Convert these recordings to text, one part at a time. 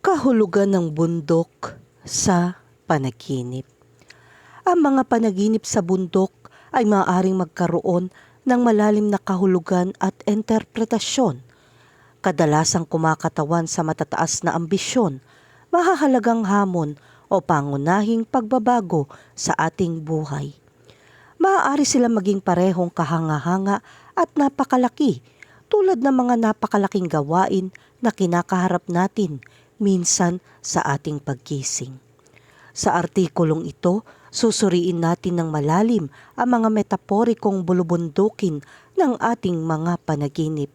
Kahulugan ng bundok sa panaginip. Ang mga panaginip sa bundok ay maaaring magkaroon ng malalim na kahulugan at interpretasyon. Kadalasang kumakatawan sa matataas na ambisyon, mahahalagang hamon o pangunahing pagbabago sa ating buhay. Maaari sila maging parehong kahanga-hanga at napakalaki tulad ng mga napakalaking gawain na kinakaharap natin minsan sa ating pagkising. Sa artikulong ito, susuriin natin ng malalim ang mga metaporikong bulubundukin ng ating mga panaginip.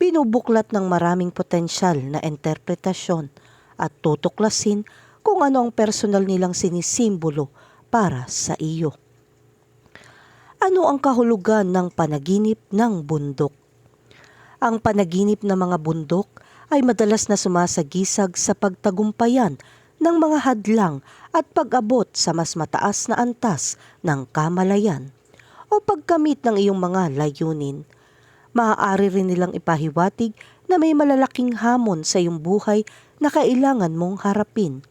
Binubuklat ng maraming potensyal na interpretasyon at tutuklasin kung ano ang personal nilang sinisimbolo para sa iyo. Ano ang kahulugan ng panaginip ng bundok? Ang panaginip ng mga bundok ay madalas na sumasagisag sa pagtagumpayan ng mga hadlang at pag-abot sa mas mataas na antas ng kamalayan o pagkamit ng iyong mga layunin. Maaari rin nilang ipahiwatig na may malalaking hamon sa iyong buhay na kailangan mong harapin.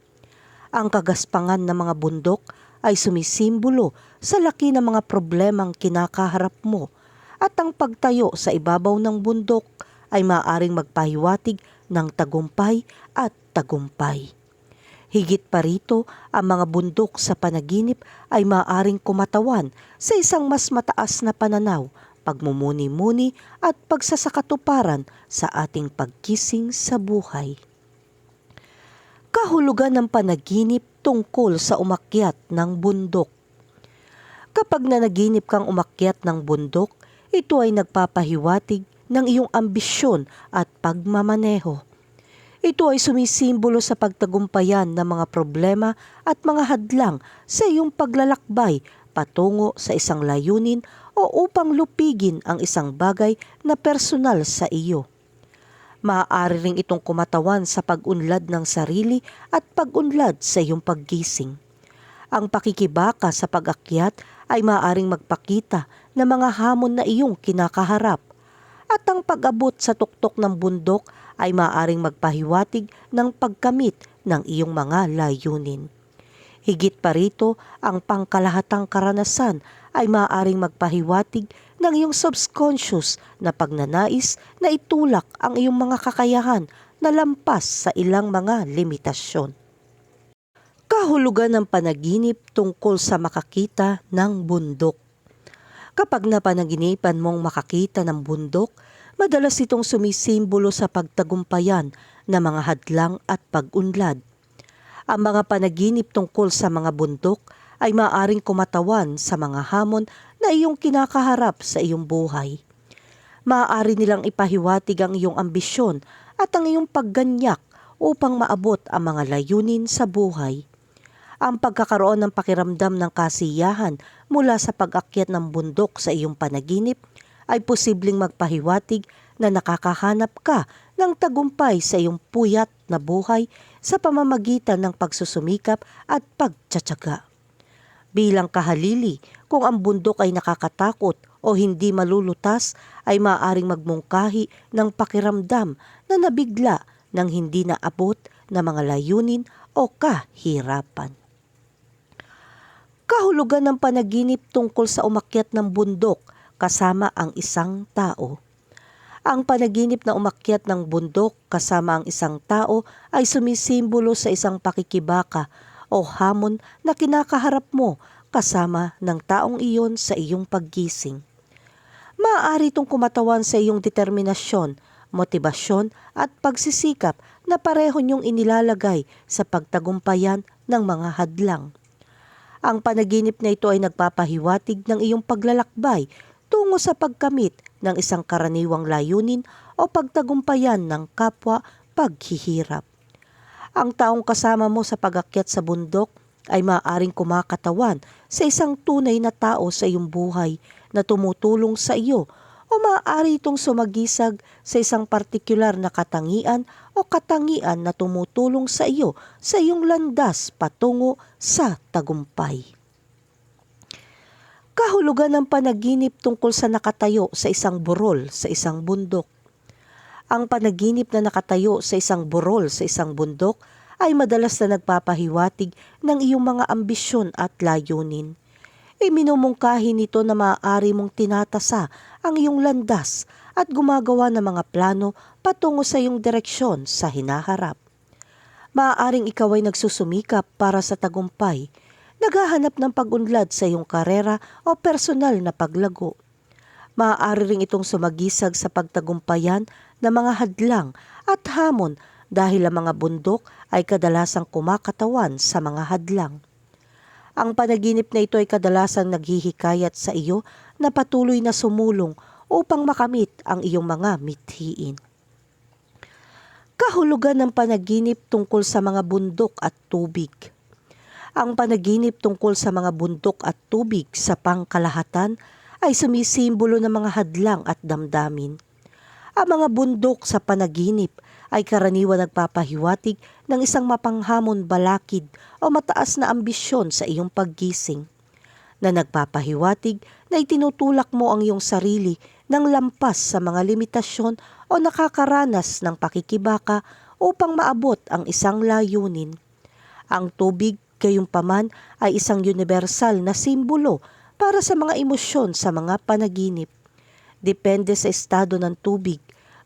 Ang kagaspangan ng mga bundok ay sumisimbolo sa laki ng mga problemang kinakaharap mo at ang pagtayo sa ibabaw ng bundok ay maaaring magpahiwatig ng tagumpay at tagumpay. Higit pa rito, ang mga bundok sa panaginip ay maaaring kumatawan sa isang mas mataas na pananaw, pagmumuni-muni at pagsasakatuparan sa ating pagkising sa buhay. Kahulugan ng panaginip tungkol sa umakyat ng bundok. Kapag nanaginip kang umakyat ng bundok, ito ay nagpapahiwatig ng iyong ambisyon at pagmamaneho. Ito ay sumisimbolo sa pagtagumpayan ng mga problema at mga hadlang sa iyong paglalakbay patungo sa isang layunin o upang lupigin ang isang bagay na personal sa iyo. Maaari ring itong kumatawan sa pag-unlad ng sarili at pag-unlad sa iyong paggising. Ang pakikibaka sa pag-akyat ay maaaring magpakita ng mga hamon na iyong kinakaharap at ang pag-abot sa tuktok ng bundok ay maaring magpahiwatig ng pagkamit ng iyong mga layunin. Higit pa rito, ang pangkalahatang karanasan ay maaaring magpahiwatig ng iyong subconscious na pagnanais na itulak ang iyong mga kakayahan na lampas sa ilang mga limitasyon. Kahulugan ng panaginip tungkol sa makakita ng bundok. Kapag napanaginipan mong makakita ng bundok, madalas itong sumisimbolo sa pagtagumpayan ng mga hadlang at pag-unlad. Ang mga panaginip tungkol sa mga bundok ay maaring kumatawan sa mga hamon na iyong kinakaharap sa iyong buhay. Maaari nilang ipahiwatig ang iyong ambisyon at ang iyong pagganyak upang maabot ang mga layunin sa buhay ang pagkakaroon ng pakiramdam ng kasiyahan mula sa pag-akyat ng bundok sa iyong panaginip ay posibleng magpahiwatig na nakakahanap ka ng tagumpay sa iyong puyat na buhay sa pamamagitan ng pagsusumikap at pagtsatsaga. Bilang kahalili, kung ang bundok ay nakakatakot o hindi malulutas, ay maaaring magmungkahi ng pakiramdam na nabigla ng hindi naabot na mga layunin o kahirapan kahulugan ng panaginip tungkol sa umakyat ng bundok kasama ang isang tao. Ang panaginip na umakyat ng bundok kasama ang isang tao ay sumisimbolo sa isang pakikibaka o hamon na kinakaharap mo kasama ng taong iyon sa iyong paggising. Maaari itong kumatawan sa iyong determinasyon, motibasyon at pagsisikap na pareho niyong inilalagay sa pagtagumpayan ng mga hadlang. Ang panaginip na ito ay nagpapahiwatig ng iyong paglalakbay tungo sa pagkamit ng isang karaniwang layunin o pagtagumpayan ng kapwa paghihirap. Ang taong kasama mo sa pagakyat sa bundok ay maaaring kumakatawan sa isang tunay na tao sa iyong buhay na tumutulong sa iyo o maaari itong sumagisag sa isang partikular na katangian o katangian na tumutulong sa iyo sa iyong landas patungo sa tagumpay. Kahulugan ng panaginip tungkol sa nakatayo sa isang burol sa isang bundok. Ang panaginip na nakatayo sa isang burol sa isang bundok ay madalas na nagpapahiwatig ng iyong mga ambisyon at layunin. Iminumungkahi nito na maaari mong tinatasa ang iyong landas at gumagawa ng mga plano patungo sa iyong direksyon sa hinaharap. Maaaring ikaw ay nagsusumikap para sa tagumpay, naghahanap ng pag-unlad sa iyong karera o personal na paglago. Maaari ring itong sumagisag sa pagtagumpayan ng mga hadlang at hamon dahil ang mga bundok ay kadalasang kumakatawan sa mga hadlang. Ang panaginip na ito ay kadalasang naghihikayat sa iyo na patuloy na sumulong upang makamit ang iyong mga mithiin. Kahulugan ng panaginip tungkol sa mga bundok at tubig. Ang panaginip tungkol sa mga bundok at tubig sa pangkalahatan ay sumisimbolo ng mga hadlang at damdamin. Ang mga bundok sa panaginip ay karaniwan nagpapahiwatig ng isang mapanghamon balakid o mataas na ambisyon sa iyong paggising na nagpapahiwatig na itinutulak mo ang iyong sarili ng lampas sa mga limitasyon o nakakaranas ng pakikibaka upang maabot ang isang layunin. Ang tubig, gayunpaman, ay isang universal na simbolo para sa mga emosyon sa mga panaginip. Depende sa estado ng tubig,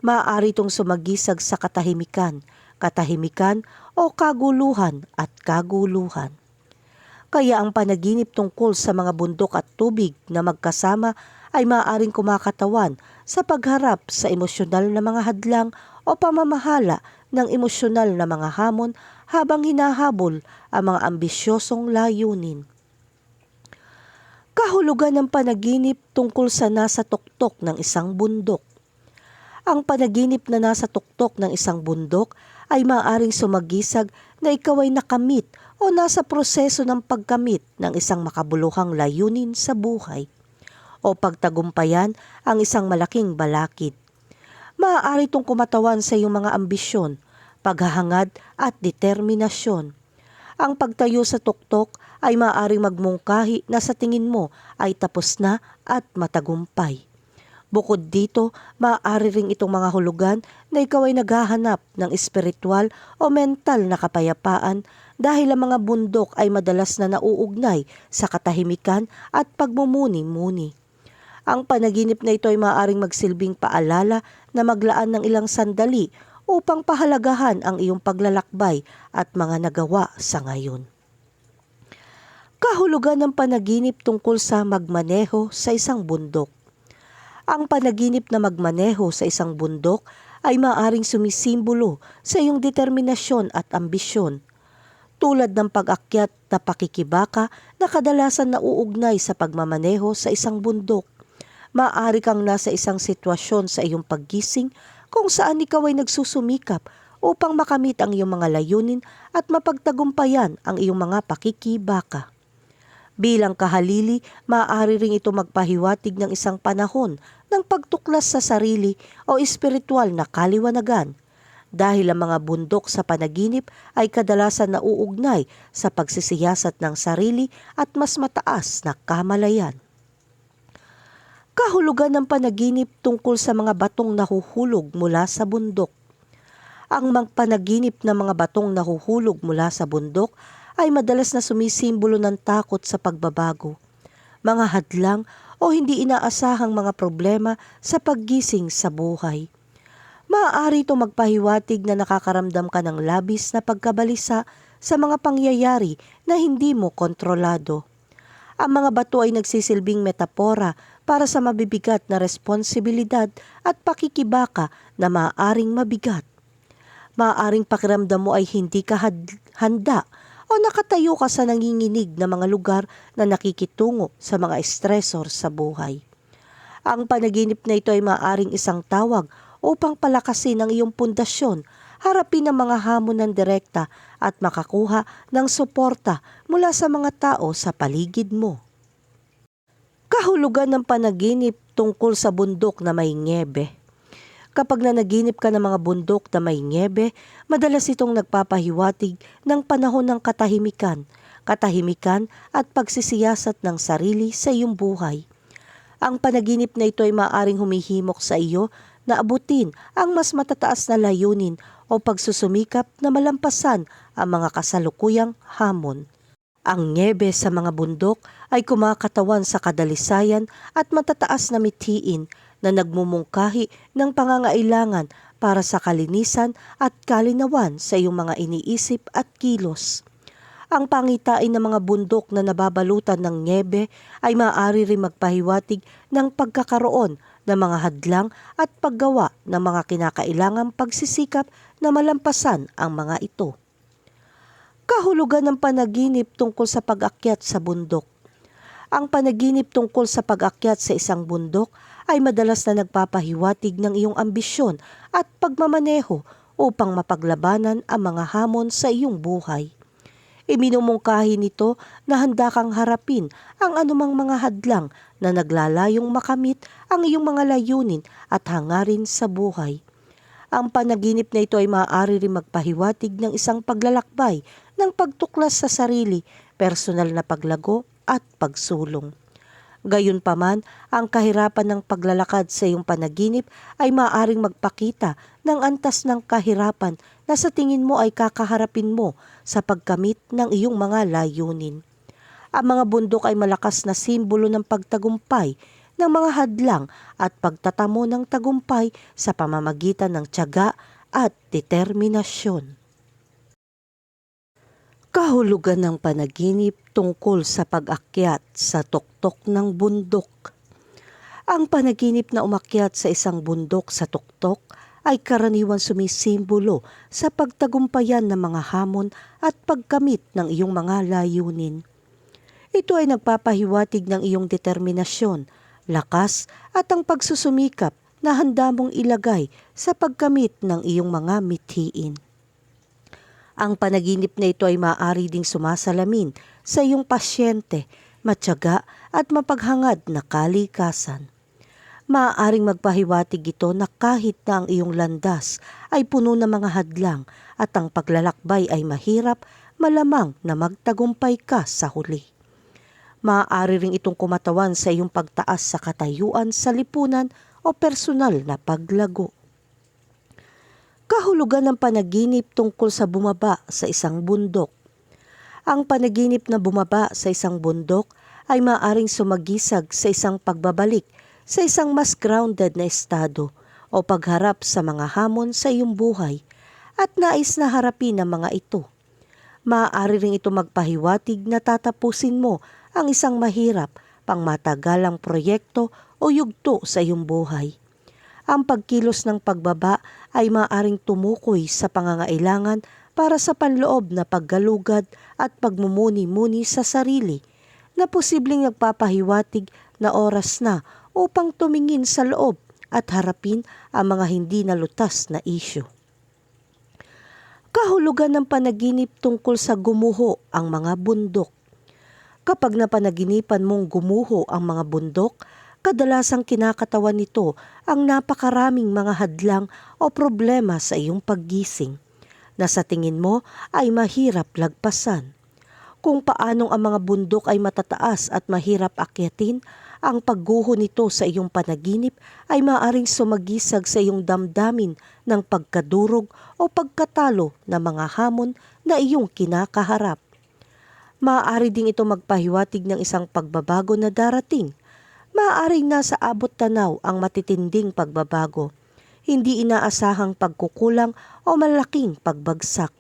maaari itong sumagisag sa katahimikan, katahimikan o kaguluhan at kaguluhan. Kaya ang panaginip tungkol sa mga bundok at tubig na magkasama ay maaaring kumakatawan sa pagharap sa emosyonal na mga hadlang o pamamahala ng emosyonal na mga hamon habang hinahabol ang mga ambisyosong layunin. Kahulugan ng panaginip tungkol sa nasa tuktok ng isang bundok. Ang panaginip na nasa tuktok ng isang bundok ay maaaring sumagisag na ikaw ay nakamit o nasa proseso ng pagkamit ng isang makabuluhang layunin sa buhay o pagtagumpayan ang isang malaking balakid. Maaari itong kumatawan sa iyong mga ambisyon, paghahangad at determinasyon. Ang pagtayo sa tuktok ay maaaring magmungkahi na sa tingin mo ay tapos na at matagumpay. Bukod dito, maaari ring itong mga hulugan na ikaw ay naghahanap ng espiritual o mental na kapayapaan dahil ang mga bundok ay madalas na nauugnay sa katahimikan at pagmumuni-muni. Ang panaginip na ito ay maaaring magsilbing paalala na maglaan ng ilang sandali upang pahalagahan ang iyong paglalakbay at mga nagawa sa ngayon kahulugan ng panaginip tungkol sa magmaneho sa isang bundok. Ang panaginip na magmaneho sa isang bundok ay maaring sumisimbolo sa iyong determinasyon at ambisyon. Tulad ng pag-akyat na pakikibaka na kadalasan nauugnay sa pagmamaneho sa isang bundok. Maaari kang nasa isang sitwasyon sa iyong paggising kung saan ikaw ay nagsusumikap upang makamit ang iyong mga layunin at mapagtagumpayan ang iyong mga pakikibaka. Bilang kahalili, maaari ring ito magpahiwatig ng isang panahon ng pagtuklas sa sarili o espiritual na kaliwanagan dahil ang mga bundok sa panaginip ay kadalasan nauugnay sa pagsisiyasat ng sarili at mas mataas na kamalayan. Kahulugan ng panaginip tungkol sa mga batong nahuhulog mula sa bundok. Ang magpanaginip ng mga batong nahuhulog mula sa bundok ay madalas na sumisimbolo ng takot sa pagbabago, mga hadlang o hindi inaasahang mga problema sa paggising sa buhay. Maaari ito magpahiwatig na nakakaramdam ka ng labis na pagkabalisa sa mga pangyayari na hindi mo kontrolado. Ang mga bato ay nagsisilbing metapora para sa mabibigat na responsibilidad at pakikibaka na maaaring mabigat. Maaaring pakiramdam mo ay hindi ka handa o nakatayo ka sa nanginginig na mga lugar na nakikitungo sa mga stressor sa buhay. Ang panaginip na ito ay maaring isang tawag upang palakasin ang iyong pundasyon, harapin ang mga hamon ng direkta at makakuha ng suporta mula sa mga tao sa paligid mo. Kahulugan ng panaginip tungkol sa bundok na may ngebe. Kapag nanaginip ka ng mga bundok na may niebe, madalas itong nagpapahiwatig ng panahon ng katahimikan, katahimikan at pagsisiyasat ng sarili sa iyong buhay. Ang panaginip na ito ay maaring humihimok sa iyo na abutin ang mas matataas na layunin o pagsusumikap na malampasan ang mga kasalukuyang hamon. Ang nyebe sa mga bundok ay kumakatawan sa kadalisayan at matataas na mithiin na nagmumungkahi ng pangangailangan para sa kalinisan at kalinawan sa iyong mga iniisip at kilos. Ang pangitain ng mga bundok na nababalutan ng nyebe ay maaari rin magpahiwatig ng pagkakaroon ng mga hadlang at paggawa ng mga kinakailangang pagsisikap na malampasan ang mga ito. Kahulugan ng panaginip tungkol sa pag-akyat sa bundok. Ang panaginip tungkol sa pag-akyat sa isang bundok ay madalas na nagpapahiwatig ng iyong ambisyon at pagmamaneho upang mapaglabanan ang mga hamon sa iyong buhay. Iminumungkahi nito na handa kang harapin ang anumang mga hadlang na naglalayong makamit ang iyong mga layunin at hangarin sa buhay. Ang panaginip na ito ay maaari rin magpahiwatig ng isang paglalakbay ng pagtuklas sa sarili, personal na paglago at pagsulong. Gayunpaman, ang kahirapan ng paglalakad sa iyong panaginip ay maaaring magpakita ng antas ng kahirapan na sa tingin mo ay kakaharapin mo sa pagkamit ng iyong mga layunin. Ang mga bundok ay malakas na simbolo ng pagtagumpay ng mga hadlang at pagtatamo ng tagumpay sa pamamagitan ng tiyaga at determinasyon. Kahulugan ng panaginip tungkol sa pag-akyat sa tuktok ng bundok. Ang panaginip na umakyat sa isang bundok sa tuktok ay karaniwan sumisimbolo sa pagtagumpayan ng mga hamon at pagkamit ng iyong mga layunin. Ito ay nagpapahiwatig ng iyong determinasyon, lakas at ang pagsusumikap na handa mong ilagay sa pagkamit ng iyong mga mithiin. Ang panaginip na ito ay maaari ding sumasalamin sa iyong pasyente, matyaga at mapaghangad na kalikasan. Maaaring magpahiwatig ito na kahit na ang iyong landas ay puno ng mga hadlang at ang paglalakbay ay mahirap, malamang na magtagumpay ka sa huli. Maaari ring itong kumatawan sa iyong pagtaas sa katayuan sa lipunan o personal na paglago kahulugan ng panaginip tungkol sa bumaba sa isang bundok. Ang panaginip na bumaba sa isang bundok ay maaring sumagisag sa isang pagbabalik sa isang mas grounded na estado o pagharap sa mga hamon sa iyong buhay at nais na harapin ang mga ito. Maaari rin ito magpahiwatig na tatapusin mo ang isang mahirap, pangmatagalang proyekto o yugto sa iyong buhay ang pagkilos ng pagbaba ay maaring tumukoy sa pangangailangan para sa panloob na paggalugad at pagmumuni-muni sa sarili na posibleng nagpapahiwatig na oras na upang tumingin sa loob at harapin ang mga hindi nalutas na isyo. Kahulugan ng panaginip tungkol sa gumuho ang mga bundok. Kapag napanaginipan mong gumuho ang mga bundok, kadalasang kinakatawan nito ang napakaraming mga hadlang o problema sa iyong paggising na sa tingin mo ay mahirap lagpasan. Kung paanong ang mga bundok ay matataas at mahirap akyatin, ang pagguho nito sa iyong panaginip ay maaring sumagisag sa iyong damdamin ng pagkadurog o pagkatalo ng mga hamon na iyong kinakaharap. Maaari ding ito magpahiwatig ng isang pagbabago na darating maaaring nasa abot tanaw ang matitinding pagbabago, hindi inaasahang pagkukulang o malaking pagbagsak.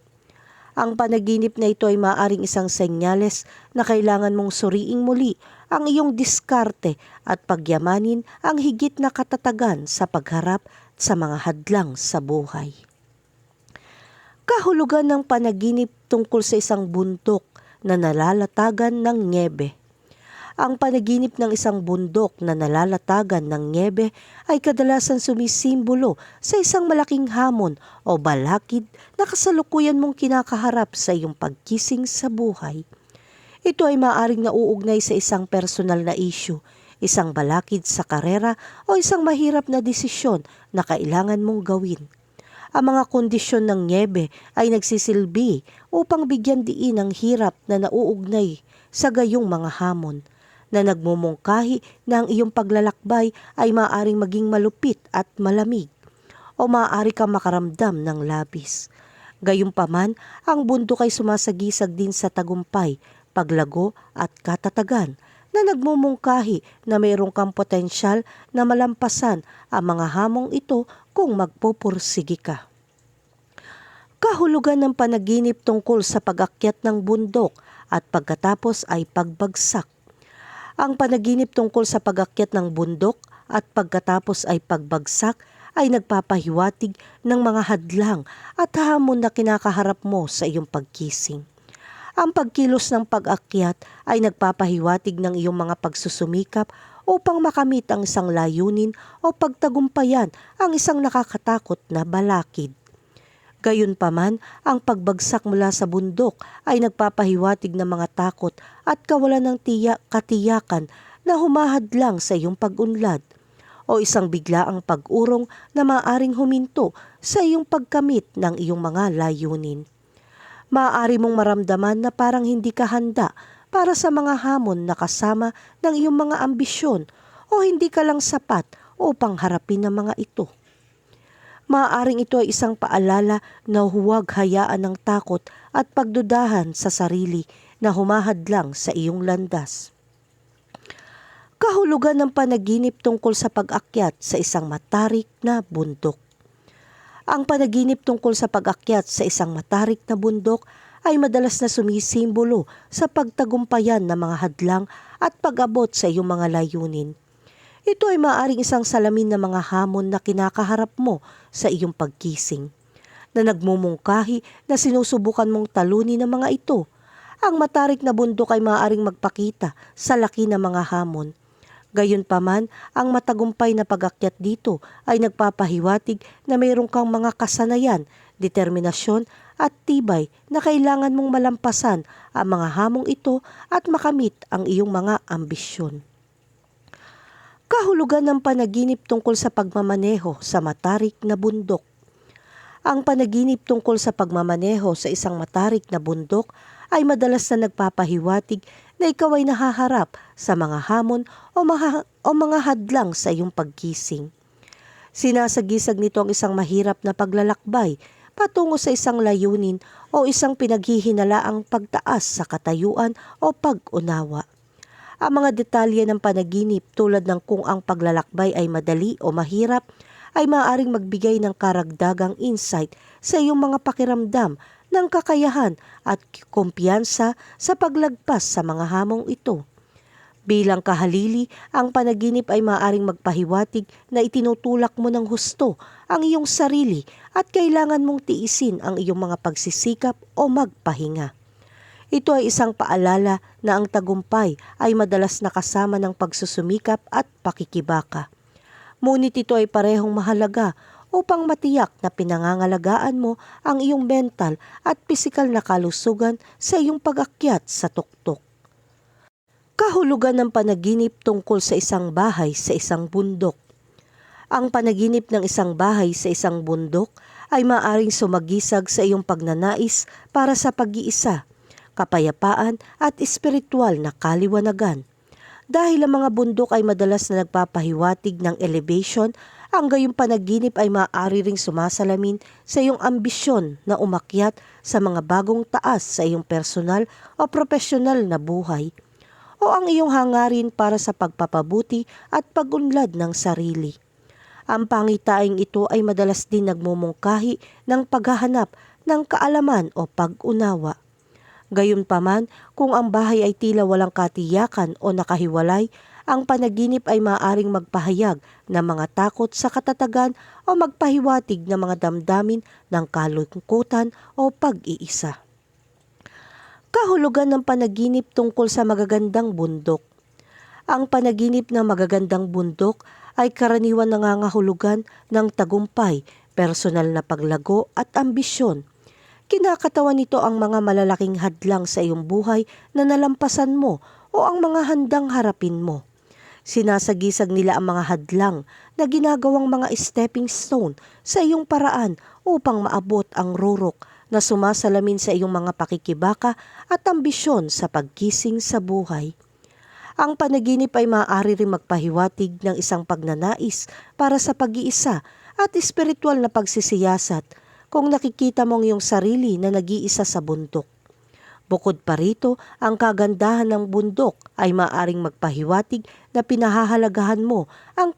Ang panaginip na ito ay maaaring isang senyales na kailangan mong suriing muli ang iyong diskarte at pagyamanin ang higit na katatagan sa pagharap sa mga hadlang sa buhay. Kahulugan ng panaginip tungkol sa isang buntok na nalalatagan ng nyebe ang panaginip ng isang bundok na nalalatagan ng niebe ay kadalasan sumisimbolo sa isang malaking hamon o balakid na kasalukuyan mong kinakaharap sa iyong pagkising sa buhay. Ito ay maaring nauugnay sa isang personal na issue, isang balakid sa karera o isang mahirap na desisyon na kailangan mong gawin. Ang mga kondisyon ng niebe ay nagsisilbi upang bigyan diin ang hirap na nauugnay sa gayong mga hamon na nagmumungkahi na ang iyong paglalakbay ay maaaring maging malupit at malamig o maaari kang makaramdam ng labis. Gayunpaman, ang bundok ay sumasagisag din sa tagumpay, paglago at katatagan na nagmumungkahi na mayroong kang potensyal na malampasan ang mga hamong ito kung magpupursigi ka. Kahulugan ng panaginip tungkol sa pag-akyat ng bundok at pagkatapos ay pagbagsak. Ang panaginip tungkol sa pag-akyat ng bundok at pagkatapos ay pagbagsak ay nagpapahiwatig ng mga hadlang at hamon na kinakaharap mo sa iyong pagkising. Ang pagkilos ng pag-akyat ay nagpapahiwatig ng iyong mga pagsusumikap upang makamit ang isang layunin o pagtagumpayan ang isang nakakatakot na balakid. Gayunpaman, ang pagbagsak mula sa bundok ay nagpapahiwatig ng mga takot at kawalan ng tiyak katiyakan na humahadlang sa iyong pag-unlad o isang biglaang pag-urong na maaring huminto sa iyong pagkamit ng iyong mga layunin. Maaari mong maramdaman na parang hindi ka handa para sa mga hamon na kasama ng iyong mga ambisyon o hindi ka lang sapat upang harapin ang mga ito. Maaaring ito ay isang paalala na huwag hayaan ng takot at pagdudahan sa sarili na humahadlang sa iyong landas. Kahulugan ng panaginip tungkol sa pag-akyat sa isang matarik na bundok. Ang panaginip tungkol sa pag-akyat sa isang matarik na bundok ay madalas na sumisimbolo sa pagtagumpayan ng mga hadlang at pag-abot sa iyong mga layunin. Ito ay maaaring isang salamin ng mga hamon na kinakaharap mo sa iyong pagkising, na nagmumungkahi na sinusubukan mong talunin ng mga ito. Ang matarik na bundok ay maaaring magpakita sa laki ng mga hamon. Gayunpaman, ang matagumpay na pagakyat dito ay nagpapahiwatig na mayroon kang mga kasanayan, determinasyon at tibay na kailangan mong malampasan ang mga hamong ito at makamit ang iyong mga ambisyon kahulugan ng panaginip tungkol sa pagmamaneho sa matarik na bundok. Ang panaginip tungkol sa pagmamaneho sa isang matarik na bundok ay madalas na nagpapahiwatig na ikaw ay nahaharap sa mga hamon o, maha- o mga hadlang sa iyong pagkising. Sinasagisag nito ang isang mahirap na paglalakbay patungo sa isang layunin o isang pinaghihinalaang pagtaas sa katayuan o pag-unawa. Ang mga detalye ng panaginip tulad ng kung ang paglalakbay ay madali o mahirap ay maaaring magbigay ng karagdagang insight sa iyong mga pakiramdam ng kakayahan at kumpiyansa sa paglagpas sa mga hamong ito. Bilang kahalili, ang panaginip ay maaaring magpahiwatig na itinutulak mo ng husto ang iyong sarili at kailangan mong tiisin ang iyong mga pagsisikap o magpahinga. Ito ay isang paalala na ang tagumpay ay madalas nakasama ng pagsusumikap at pakikibaka. Ngunit ito ay parehong mahalaga upang matiyak na pinangangalagaan mo ang iyong mental at pisikal na kalusugan sa iyong pag-akyat sa tuktok. Kahulugan ng panaginip tungkol sa isang bahay sa isang bundok. Ang panaginip ng isang bahay sa isang bundok ay maaring sumagisag sa iyong pagnanais para sa pag-iisa kapayapaan at espiritual na kaliwanagan. Dahil ang mga bundok ay madalas na nagpapahiwatig ng elevation, ang gayong panaginip ay maaari ring sumasalamin sa iyong ambisyon na umakyat sa mga bagong taas sa iyong personal o profesional na buhay o ang iyong hangarin para sa pagpapabuti at pagunlad ng sarili. Ang pangitaing ito ay madalas din nagmumungkahi ng paghahanap ng kaalaman o pag-unawa. Gayunpaman, kung ang bahay ay tila walang katiyakan o nakahiwalay, ang panaginip ay maaring magpahayag ng mga takot sa katatagan o magpahiwatig ng mga damdamin ng kalungkutan o pag-iisa. Kahulugan ng panaginip tungkol sa magagandang bundok. Ang panaginip ng magagandang bundok ay karaniwan nangangahulugan ng tagumpay, personal na paglago at ambisyon Kinakatawan nito ang mga malalaking hadlang sa iyong buhay na nalampasan mo o ang mga handang harapin mo. Sinasagisag nila ang mga hadlang na ginagawang mga stepping stone sa iyong paraan upang maabot ang rurok na sumasalamin sa iyong mga pakikibaka at ambisyon sa pagkising sa buhay. Ang panaginip ay maaari rin magpahiwatig ng isang pagnanais para sa pag-iisa at espiritual na pagsisiyasat kung nakikita mong iyong sarili na nag-iisa sa bundok. Bukod pa rito, ang kagandahan ng bundok ay maaring magpahiwatig na pinahahalagahan mo ang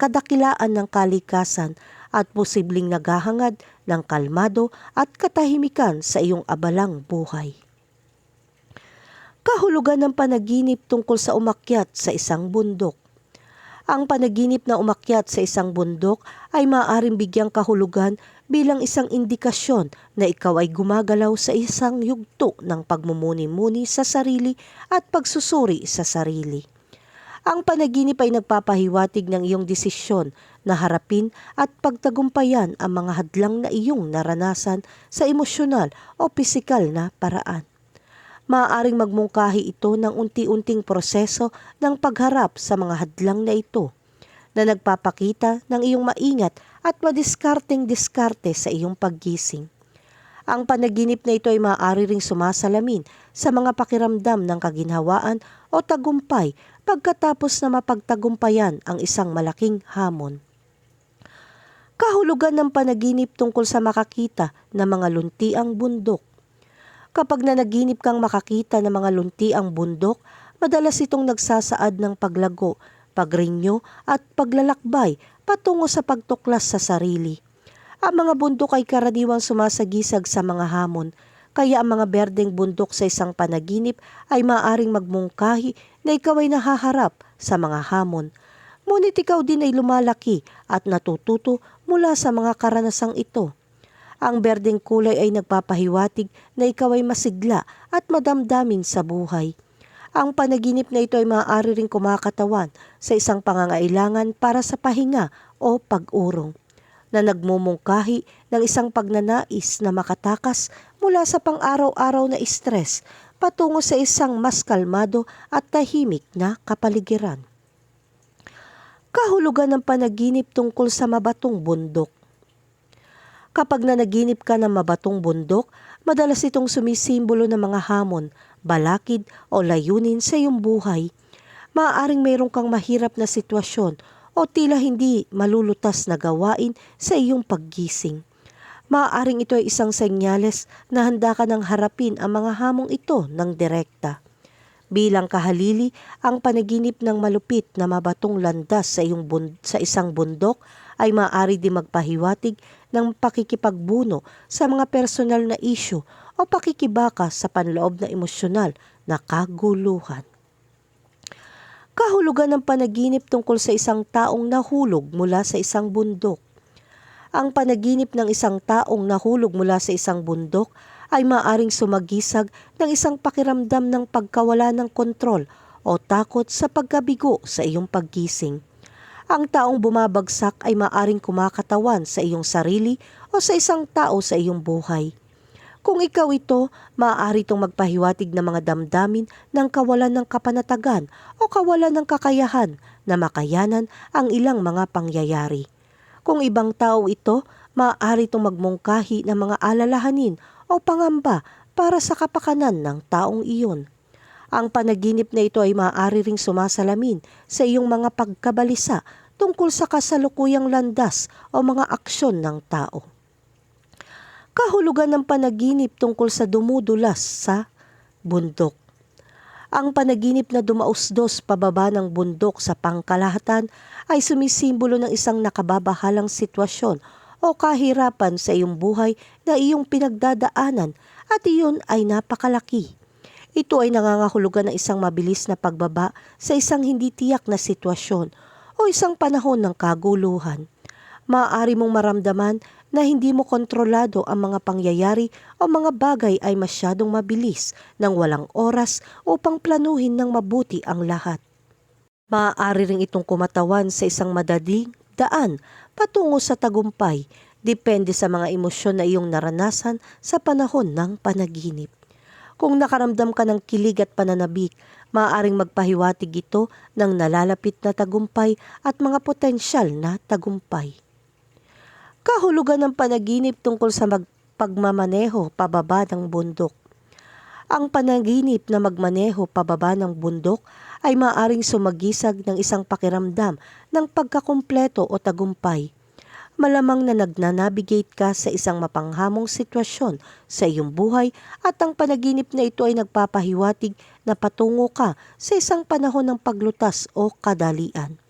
kadakilaan ng kalikasan at posibleng naghahangad ng kalmado at katahimikan sa iyong abalang buhay. Kahulugan ng panaginip tungkol sa umakyat sa isang bundok. Ang panaginip na umakyat sa isang bundok ay maaaring bigyang kahulugan bilang isang indikasyon na ikaw ay gumagalaw sa isang yugto ng pagmumuni-muni sa sarili at pagsusuri sa sarili. Ang panaginip ay nagpapahiwatig ng iyong desisyon na harapin at pagtagumpayan ang mga hadlang na iyong naranasan sa emosyonal o pisikal na paraan maaaring magmungkahi ito ng unti-unting proseso ng pagharap sa mga hadlang na ito na nagpapakita ng iyong maingat at madiskarteng diskarte sa iyong paggising. Ang panaginip na ito ay maaari ring sumasalamin sa mga pakiramdam ng kaginhawaan o tagumpay pagkatapos na mapagtagumpayan ang isang malaking hamon. Kahulugan ng panaginip tungkol sa makakita ng mga luntiang bundok Kapag nanaginip kang makakita ng mga luntiang bundok, madalas itong nagsasaad ng paglago, pagrinyo at paglalakbay patungo sa pagtuklas sa sarili. Ang mga bundok ay karaniwang sumasagisag sa mga hamon, kaya ang mga berdeng bundok sa isang panaginip ay maaring magmungkahi na ikaw ay nahaharap sa mga hamon. Ngunit ikaw din ay lumalaki at natututo mula sa mga karanasang ito. Ang berdeng kulay ay nagpapahiwatig na ikaw ay masigla at madamdamin sa buhay. Ang panaginip na ito ay maaari ring kumakatawan sa isang pangangailangan para sa pahinga o pag-urong na nagmumungkahi ng isang pagnanais na makatakas mula sa pang-araw-araw na stress patungo sa isang mas kalmado at tahimik na kapaligiran. Kahulugan ng panaginip tungkol sa mabatong bundok Kapag nanaginip ka ng mabatong bundok, madalas itong sumisimbolo ng mga hamon, balakid o layunin sa iyong buhay. Maaaring mayroon kang mahirap na sitwasyon o tila hindi malulutas na gawain sa iyong paggising. Maaaring ito ay isang senyales na handa ka ng harapin ang mga hamong ito ng direkta. Bilang kahalili, ang panaginip ng malupit na mabatong landas sa, iyong bund- sa isang bundok ay maaari di magpahiwatig ng pakikipagbuno sa mga personal na isyu o pakikibaka sa panloob na emosyonal na kaguluhan. Kahulugan ng panaginip tungkol sa isang taong nahulog mula sa isang bundok. Ang panaginip ng isang taong nahulog mula sa isang bundok ay maaring sumagisag ng isang pakiramdam ng pagkawala ng kontrol o takot sa pagkabigo sa iyong paggising ang taong bumabagsak ay maaring kumakatawan sa iyong sarili o sa isang tao sa iyong buhay. Kung ikaw ito, maaari itong magpahiwatig ng mga damdamin ng kawalan ng kapanatagan o kawalan ng kakayahan na makayanan ang ilang mga pangyayari. Kung ibang tao ito, maaari itong magmungkahi ng mga alalahanin o pangamba para sa kapakanan ng taong iyon. Ang panaginip na ito ay maaari ring sumasalamin sa iyong mga pagkabalisa tungkol sa kasalukuyang landas o mga aksyon ng tao. Kahulugan ng panaginip tungkol sa dumudulas sa bundok. Ang panaginip na dumausdos pababa ng bundok sa pangkalahatan ay sumisimbolo ng isang nakababahalang sitwasyon o kahirapan sa iyong buhay na iyong pinagdadaanan at iyon ay napakalaki. Ito ay nangangahulugan ng isang mabilis na pagbaba sa isang hindi tiyak na sitwasyon o isang panahon ng kaguluhan. Maaari mong maramdaman na hindi mo kontrolado ang mga pangyayari o mga bagay ay masyadong mabilis nang walang oras upang planuhin ng mabuti ang lahat. Maaari ring itong kumatawan sa isang madading daan patungo sa tagumpay depende sa mga emosyon na iyong naranasan sa panahon ng panaginip. Kung nakaramdam ka ng kilig at pananabik, maaaring magpahiwatig ito ng nalalapit na tagumpay at mga potensyal na tagumpay. Kahulugan ng panaginip tungkol sa pagmamaneho pababa ng bundok. Ang panaginip na magmaneho pababa ng bundok ay maaring sumagisag ng isang pakiramdam ng pagkakumpleto o tagumpay. Malamang na nagnanavigate ka sa isang mapanghamong sitwasyon sa iyong buhay at ang panaginip na ito ay nagpapahiwatig na patungo ka sa isang panahon ng paglutas o kadalian.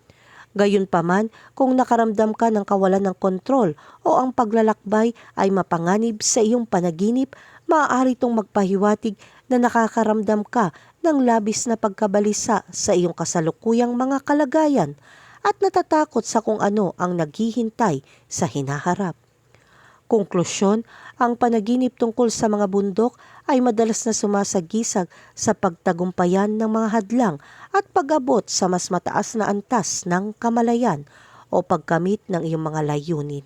Gayunpaman, kung nakaramdam ka ng kawalan ng kontrol o ang paglalakbay ay mapanganib sa iyong panaginip, maaari itong magpahiwatig na nakakaramdam ka ng labis na pagkabalisa sa iyong kasalukuyang mga kalagayan at natatakot sa kung ano ang naghihintay sa hinaharap. Konklusyon, ang panaginip tungkol sa mga bundok ay madalas na sumasagisag sa pagtagumpayan ng mga hadlang at pag-abot sa mas mataas na antas ng kamalayan o pagkamit ng iyong mga layunin.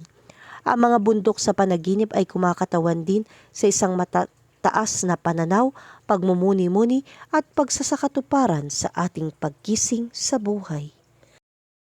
Ang mga bundok sa panaginip ay kumakatawan din sa isang matataas na pananaw, pagmumuni-muni at pagsasakatuparan sa ating pagkising sa buhay.